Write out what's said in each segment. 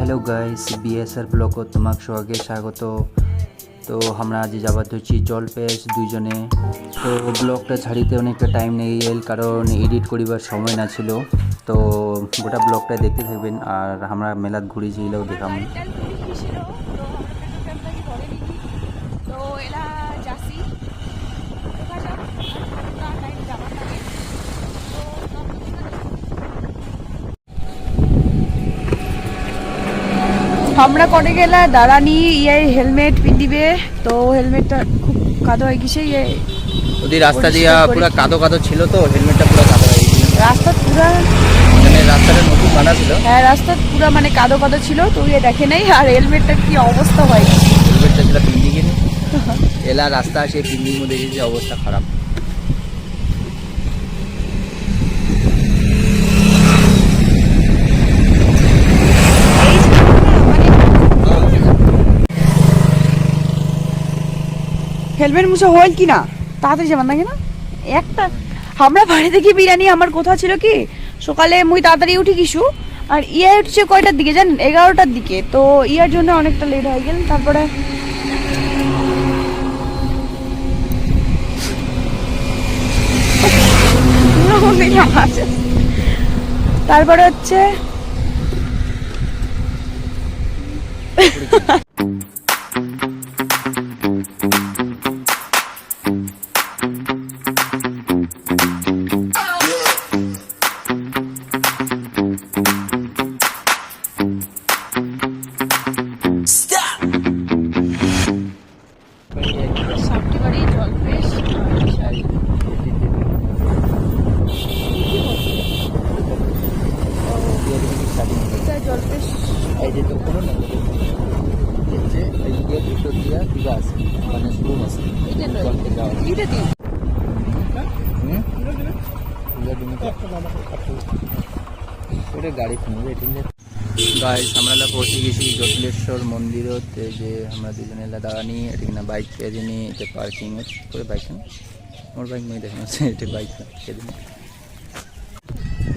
Hello' guys BSR ব্লগত তোমাক চোৱাকৈ স্বাগত। তো আমরা আজ যাবার ধরছি জলপেশ দুইজনে। তো ব্লকটা ছাড়িতে অনেকটা টাইম নেই এল কারণ এডিট করিবার সময় না ছিল। তো গোটা ব্লকটা দেখতে থাকবেন, আর আমরা মেলাত ঘুরেছিলেও দেখাম তো এলা যাসি দেখা যাক কতটা টাইম যাবার লাগে তো আমরা করে গেলে দাঁড়ানি ইয়ে হেলমেট পিন্দিবে তো হেলমেটটা খুব কাদো হয়ে গেছে ইয়ে ওদের রাস্তা দিয়া পুরো কাদো কাদো ছিল তো হেলমেটটা পুরো কাদো হয়ে গেছিল রাস্তা পুরা মানে রাস্তাটা নতুন বানা ছিল। হ্যাঁ রাস্তা পুরা মানে কাদো কাদো ছিল তো ইয়ে দেখে নাই আর হেলমেটটার কি অবস্থা হয়। হেলমেটটা ছিল পিন্দি কিনে এলা রাস্তা আসে পিন্দির মধ্যে যে অবস্থা খারাপ। হেলমেট মুছে হল কি না তাড়াতাড়ি যাবার নাকি না একটা আমরা বাড়ি থেকে বিরিয়ানি আমার কোথা ছিল কি? সকালে মুই তাড়াতাড়ি উঠি কিছু আর ইয়া উঠছে কয়টার দিকে জানেন? এগারোটার দিকে। তো ইয়ার জন্য অনেকটা লেট হয়ে গেল। তারপরে তারপরে হচ্ছে গাইস আমরা পৌঁছে গেছি জটিলেশ্বর মন্দিরত যে আমরা দুজনে দাঁড়ানি এটা কিনা বাইক পেয়ে নি এটা পার্কিং করে বাইক মোর বাইক নই দেখা এটা বাইক পেয়ে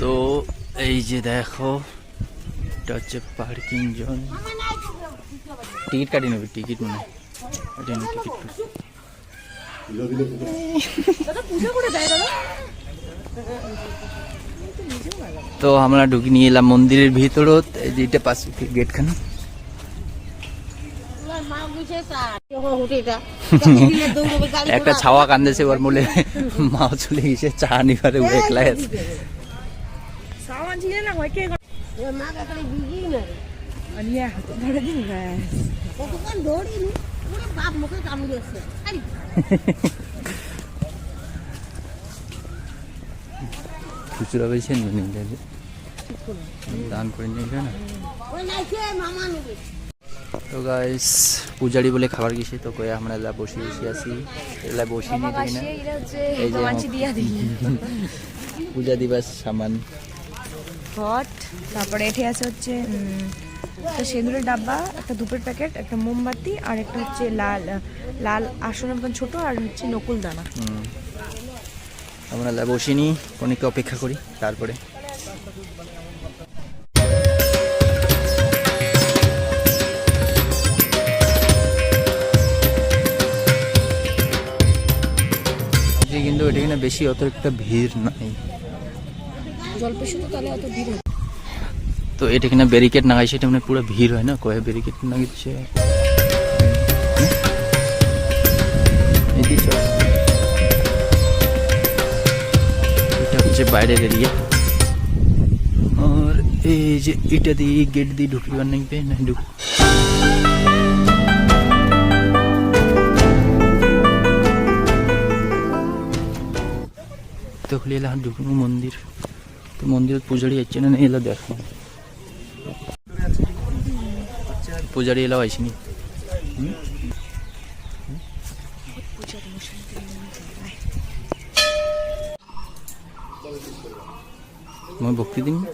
তো এই যে দেখো, এটা হচ্ছে পার্কিং জোন টিকিট কাটি নেবে টিকিট মানে টিকিট পূজা করে দেয় তো আমরা ঢুকে নিয়ে এলাম মন্দিরের ভিতরত এই যে এটা পাশে গেট খান একটা ছাওয়া কান্দেছে ওর মূলে। মাও চলে গেছে চা নিবারে উঠে একলাই আছে। সামান ছিল না হয় কে আনিয়া হাতে ধরে দিন ব্যাস খুচরা নিয়ে যাবে। দান করে নিয়ে না? তো গাইস পূজারি বলে খাবার গেছে তো কয়ে আমরা এলা বসে বসে আছি। এলা বসে নিয়ে দেখি না? এই যে পূজা দিবার সামান। ঘট তারপরে এঠে আছে হচ্ছে একটা সেঁদুরের ডাব্বা একটা ধূপের প্যাকেট একটা মোমবাতি আর একটা হচ্ছে লাল লাল আসনের মতন ছোট আর হচ্ছে নকুল দানা। আমরা বসে নিই অনেকে অপেক্ষা করি, তারপরে। কিন্তু এটা কিনা বেশি অত একটা ভিড় নাই। তো এটা কিনা ব্যারিকেড লাগাইছে এটা মানে পুরো ভিড় হয় না? কয়ে ব্যারিকেড লাগাইছে এদিকে এটা হচ্ছে বাইরের এরিয়া আর এই যে এটা দিয়ে গেট দিয়ে ঢুকিবার নাকবে না? ঢুক। তো খুলে এলাম ঢুকবো মন্দির। তো মন্দিরত পূজারি যাচ্ছে না এলা দেখো। পূজারি এলাও আইসিনি मैं भक्ति दिन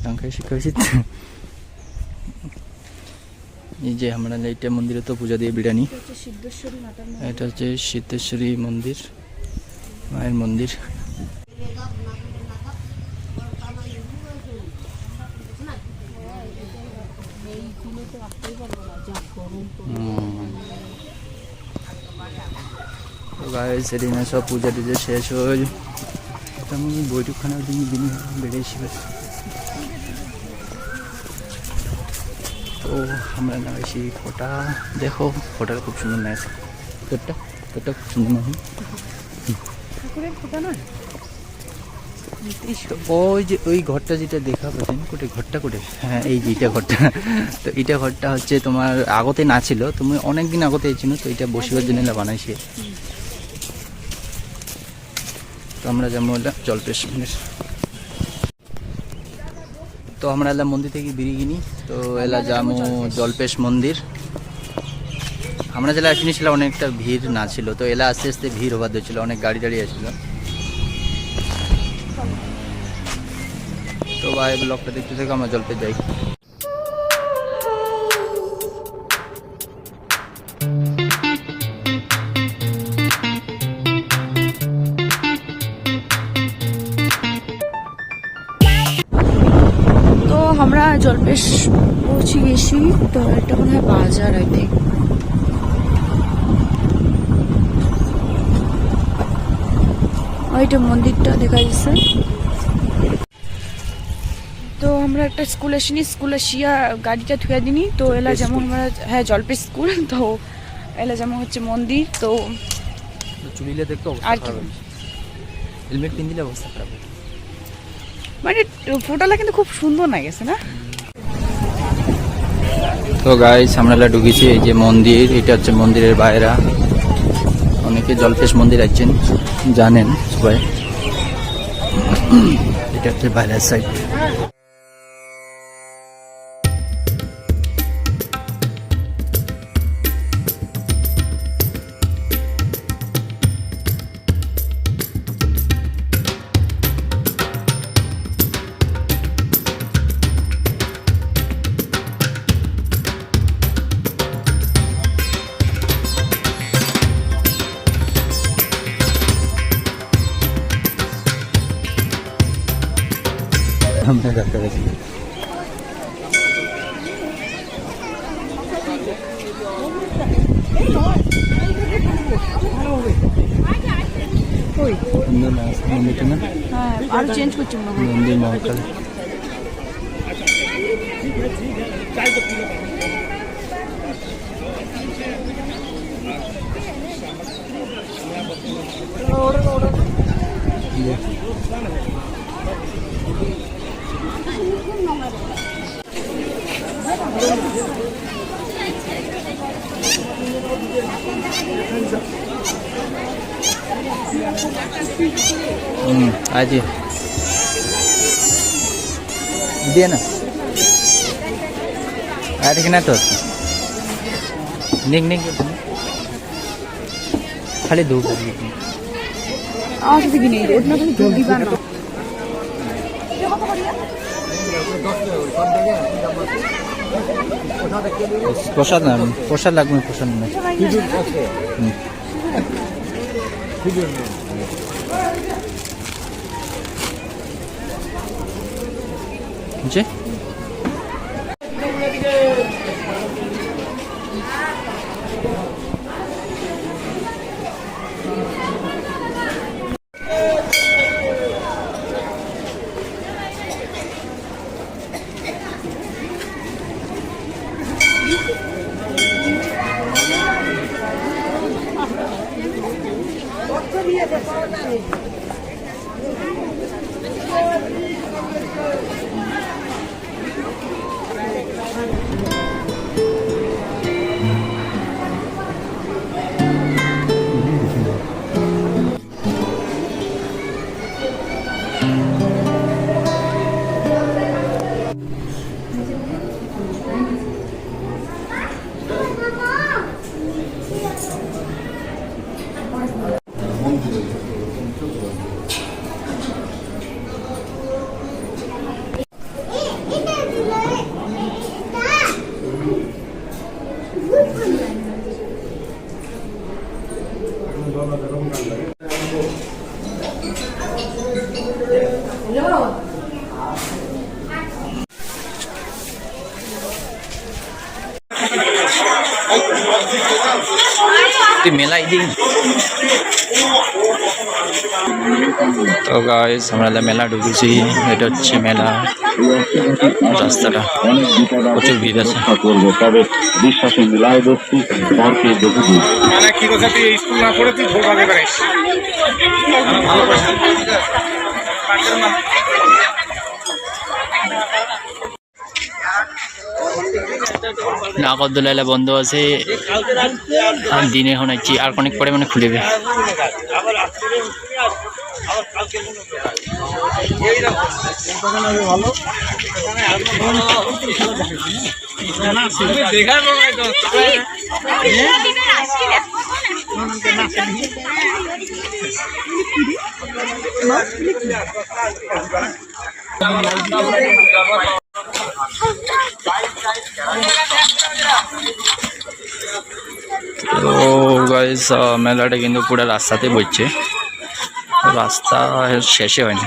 Terima kasih kerana menonton! এই যে আমরা এইটা মন্দিরে তো পূজা দিয়ে বিরিয়ানি। এটা হচ্ছে সিদ্ধেশ্বরী মন্দির। মায়ের মন্দির। সেদিনে সব পূজা টুজা শেষ হল তেমন বৈঠকখানা দিন দিন তো আমরা নামেছি ফোটা। দেখো ফোটাটা খুব সুন্দর তোরটা তোরটা খুব সুন্দর নাচ ঠাকুরের ফোটা নয়? ওই যে ওই ঘরটা যেটা দেখা পাচ্ছেন কোটে ঘরটা কোটে? হ্যাঁ এই যে এটা ঘরটা। তো এটা ঘরটা হচ্ছে তোমার আগতে না ছিল তুমি অনেক দিন আগতে ছিল তো এটা বসিবার জন্য বানাইছে। তো আমরা যেমন জলপেশ তো আমরা এলাম মন্দির থেকে বেরিয়ে গিনি তো এলা জামু জলপেশ। মন্দির। আমরা যেটা আসিনি ছিল অনেকটা ভিড় না ছিল তো এলা আস্তে আস্তে ভিড় হবার দিয়েছিল অনেক গাড়ি টাড়ি আসছিল তো ভাই ব্লগটা দেখতে থেকে আমরা জলপে যাই। তো এটা মনে হয় বাজার আই থিঙ্ক ওইটা মন্দিরটা দেখা যাচ্ছে। তো আমরা একটা স্কুল আসিনি স্কুলে শিয়া গাড়িটা থুয়া দিনি তো এলা যেমন আমরা হ্যাঁ জলপেশ স্কুল। তো এলা যেমন হচ্ছে মন্দির তো চুলিলে দেখতে আর কি? হেলমেট পিন্দিলে অবস্থা খারাপ মানে ফটোটা কিন্তু খুব সুন্দর না গেছে না? তো গাইস আমরা এলা ঢুকেছি, এই যে মন্দির, এটা হচ্ছে মন্দিরের বাইরা। অনেকে জলপেশ মন্দির আছেন, জানেন সবাই। এটা হচ্ছে বাইরের সাইড 한번 갔다 오겠습니다. अंदर मैं मंदिर के ना हां और चेंज कुछ हम लोग मंदिर में होटल और और দু আমার সাথে কিনে ওটা না তুমি যোগ দিবা না প্রসাদ না প্রসাদ লাগবে না, প্রসাদ না যে গাইস আমরা মেলা ঢুকেছি এটা হচ্ছে মেলা। রাস্তাটা। প্রচুর ভিড় আছে। করব তবে বিশ্বাসে মিলায় দোস্তি পরকে দেখবি মানে কি কথা তুই স্কুল না করে তুই বন্ধ আছে। দিনে হচ্ছে আর অনেক পরে মানে খুলবে দেখার মনে তো গাইস মেলাটা কিন্তু পুরো রাস্তাতে বইছে। রাস্তা শেষে হয়নি।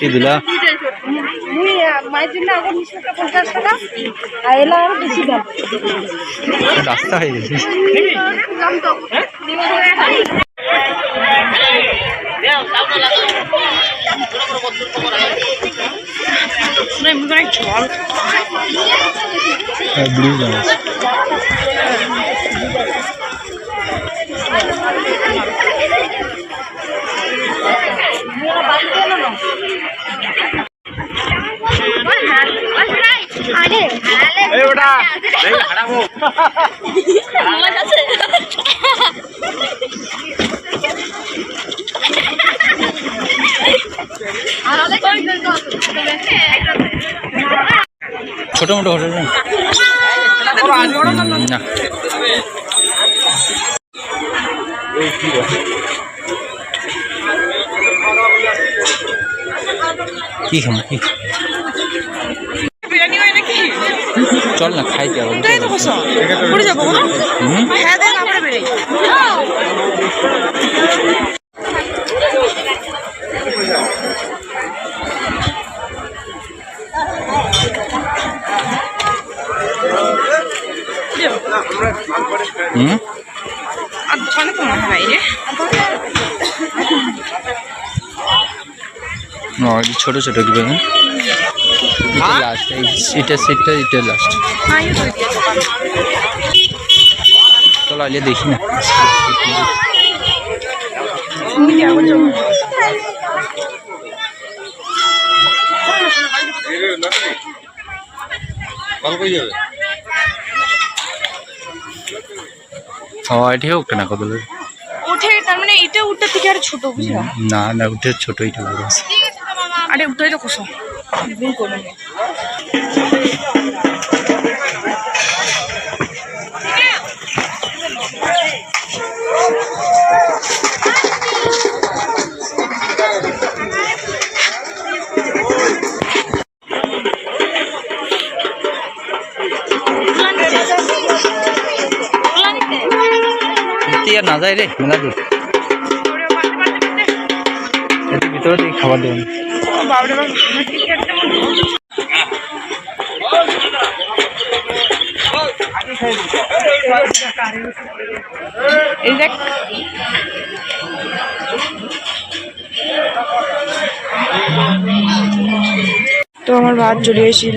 কি দিলা। মায়ের জন্য আগে মিশরটা পঞ্চাশ টাকা। আর এলা আরও বেশি দাম। রাস্তা হয়ে গেছে। দাম তো ব্রিজ আছে ছোট মোটো হোটেল না। কি খাম কি বিরিয়ানি হয় নাকি চল না খাইতে হবে তাই তো করে যাব হ্যাঁ দেন আমরা বেরোই। আর দোকানে তো মনে হয় রে ছোট ছোট কি বলেন লাস্ট এটা সেটটা এটা লাস্ট চলো আলিয়ে দেখি না। হোক না কত উঠে তার মানে এটা উঠতে থেকে আর ছোট বুঝলা? না না ওটা ছোট এটা বড় আছে। আরে উঠে তো কোসো ভুল করো আর না যায় রে। মেলা দূর ভিতরে থেকে খাবার দেবেন। এই দেখ। তো আমার ভাত জড়িয়েছিল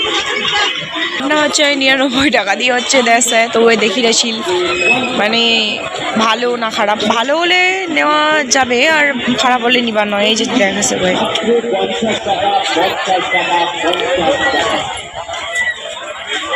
আমরা হচ্ছে নিরানব্বই টাকা দিয়ে হচ্ছে দেশে, তো ওই দেখি রেছিল মানে ভালো না খারাপ? ভালো হলে নেওয়া যাবে আর খারাপ হলে নিবার নয়, এই যে দেখাচ্ছে ভাই।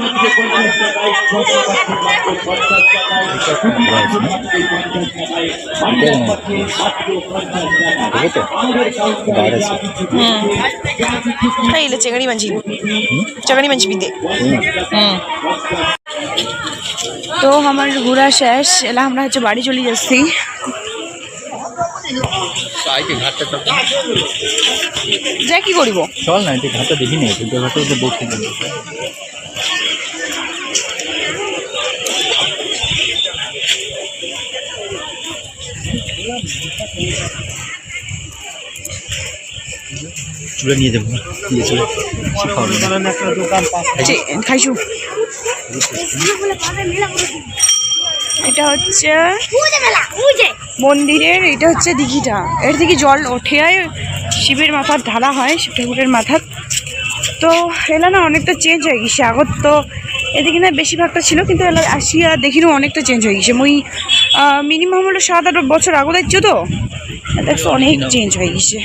মধ্যে পঞ্চাশ টাকায় ছশো পাখি এলে চেঙ্গাড়ি মানছি চেঙ্গাড়ি মানছি বিদে তো আমার ঘোরা শেষ, এলা আমরা হচ্ছে বাড়ি চলে যাচ্ছি। যা কি করব? চল না ঘাটটা দেখি ঘাটটা বসে চুলে নিয়ে যাব নিয়ে চলে খাইছু? এটা হচ্ছে মন্দিরের এটা হচ্ছে দিঘিটা। এর থেকে জল ওঠে আয় শিবের মাথার ধারা হয় শিব ঠাকুরের মাথার। তো এলা না অনেকটা চেঞ্জ হয়ে গেছে। আগত তো এদিকে না বেশিরভাগটা ছিল কিন্তু এলা আসিয়া দেখিনো অনেকটা চেঞ্জ হয়ে গেছে। মুই মিনিমাম হলো সাত আট বছর আগে দেখছ তো? দেখছ অনেক চেঞ্জ হয়ে গেছে।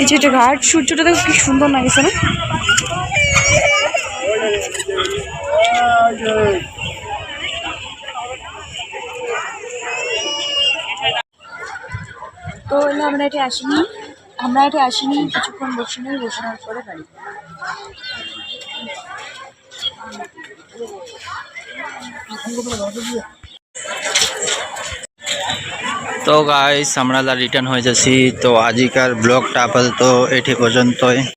এই যে এটা ঘাট সূর্যটা, দেখো কি সুন্দর লাগছে না? তো আমরা এটা আসিনি। আমরা এটা আসিনি কিছুক্ষণ বসে নেই বসানোর পরে বাড়ি তো গাইস আমরা রিটার্ন হয়ে যাচ্ছি। তো আজিকার ব্লগটা আপাতত এটি পর্যন্তই।